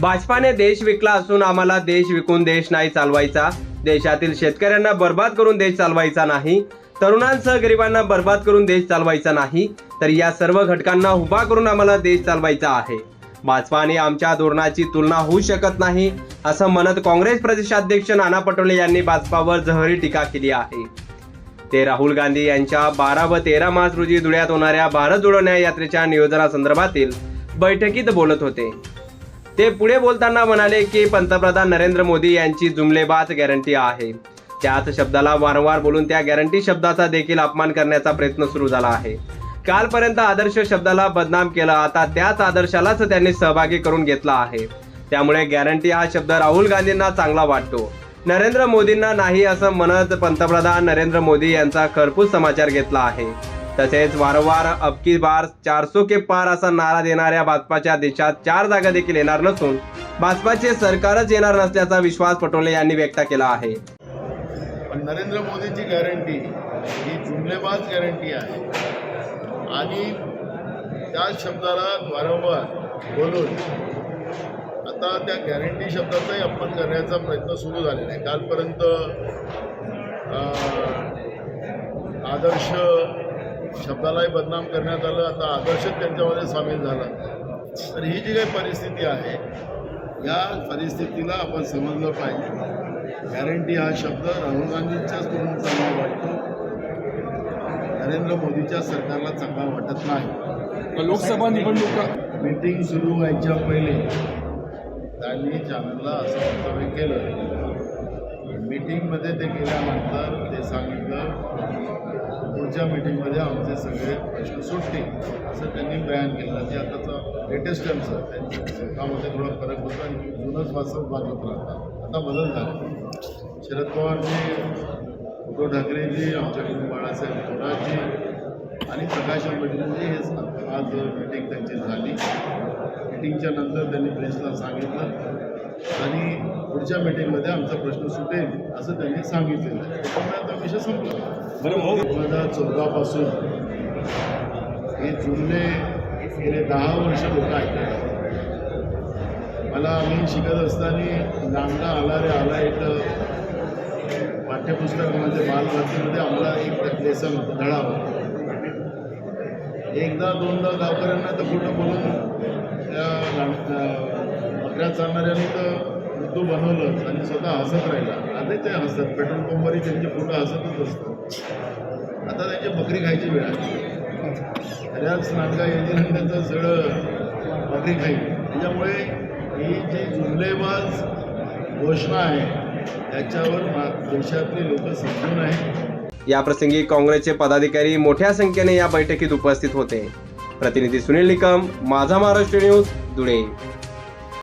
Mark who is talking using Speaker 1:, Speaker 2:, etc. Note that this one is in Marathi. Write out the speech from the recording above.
Speaker 1: भाजपाने देश विकला असून आम्हाला देश विकून देश नाही चालवायचा. देशातील शेतकऱ्यांना बर्बाद करून देश चालवायचा नाही. तरुणांसह गरिबांना बर्बाद करून देश चालवायचा नाही. तर या सर्व घटकांना उभा करून आम्हाला देश चालवायचा आहे. भाजपाने आमच्या धोरणाची तुलना होऊ शकत नाही असं म्हणत काँग्रेस प्रदेशाध्यक्ष नाना पटोले यांनी भाजपावर जहरी टीका केली आहे. ते राहुल गांधी यांच्या बारा व तेरा मार्च रोजी धुळ्यात होणाऱ्या भारत जोडो न्याय यात्रेच्या नियोजनासंदर्भातील बैठकीत बोलत होते. ते पुढे बोलताना म्हणाले की पंतप्रधान नरेंद्र मोदी यांची जुमलेबाज गॅरंटी आहे. त्याच शब्दाला वारंवार बोलून त्या गॅरंटी शब्दाचा देखील अपमान करण्याचा प्रयत्न सुरू झाला आहे. कालपर्यंत आदर्श शब्दाला बदनाम केला आता त्याच आदर्शालाच त्यांनी सहभागी करून घेतला आहे. त्यामुळे गॅरंटी हा शब्द राहुल गांधींना चांगला वाटतो. नरेंद्र मोदींना नाही असं म्हणत पंतप्रधान नरेंद्र मोदी यांचा खरपूस समाचार घेतला आहे. तसेच वारंवार अबकी बार चारसो के पार असा नारा देणाऱ्या भाजपाच्या देशात चार जागा देखील येणार नसून भाजपाचे सरकारच येणार नसल्याचा विश्वास पटोले यांनी व्यक्त केला आहे.
Speaker 2: पण नरेंद्र मोदींची गॅरंटी ही जुमलेबाज गॅरंटी आहे. आणि त्या शब्दाला वारंवार बोलून आता त्या गॅरंटी शब्दाचाही अपमान करण्याचा प्रयत्न सुरू झालेला आहे. कालपर्यंत आदर्श शब्दालाही बदनाम करण्यात आलं. आता आदर्शच त्यांच्यामध्ये सामील झाला. तर ही जी काही परिस्थिती आहे या परिस्थितीला आपण समजलं पाहिजे. गॅरंटी हा शब्द राहुल गांधींच्याच करून चांगला वाटतो. नरेंद्र मोदीच्या सरकारला चांगला वाटत नाही.
Speaker 3: लोकसभा निवडणुका
Speaker 2: मीटिंग सुरू व्हायच्या पहिले त्यांनी चॅनलला असं वक्तव्य केलं. मीटिंगमध्ये ते गेल्यानंतर ते सांगितलं पुढच्या मीटिंगमध्ये आमचे सगळे प्रश्न सुटतील असं त्यांनी बयान केलं. ते आताचं लेटेस्ट आमचं त्यांच्या स्वतःमध्ये थोडा फरक होता आणि जुनंच वाचत वाचत राहतात. आता बदल झाला. शरद पवारजी उद्धव ठाकरेजी आमच्याकडून बाळासाहेब थोराजी आणि प्रकाश आंबेडकरजी हे आज मीटिंग त्यांची झाली. मीटिंगच्या नंतर त्यांनी प्रेसला सांगितलं. आणि पुढच्या मीटिंगमध्ये आमचा प्रश्न सुटेल असं त्यांनी सांगितलेलं आहे. त्यामुळे आता विषय संपला.
Speaker 3: बरं
Speaker 2: दोन हजार चौदापासून हे जुमले गेले दहा वर्ष लोक ऐकतात मला आम्ही शिकत असताना नांगा आला रे आला एक पाठ्यपुस्तकामध्ये बालभारतीमध्ये आम्हाला एक लेसन धडा होता. एकदा दोनदा गावकऱ्यांना तर खोटं बोलून त्या बकऱ्या चालणाऱ्यांनी तर तो बनवलंच आणि स्वतः हसत राहिला. आता ते हसत पेट्रोल पंपवरही त्यांचे फोटो हसतच असतात आता त्यांची बकरी खायची वेळ आली. खऱ्याच नाटका येतील त्यांचं सगळं बकरी खाईल. त्याच्यामुळे ही जी जुमलेबाज घोषणा आहे त्याच्यावर देशातले लोक समजून आहे
Speaker 1: या प्रसंगी काँग्रेसचे पदाधिकारी मोठ्या संख्येने या बैठकीत उपस्थित होते. प्रतिनिधी सुनील निकम माझा महाराष्ट्र न्यूज धुळे.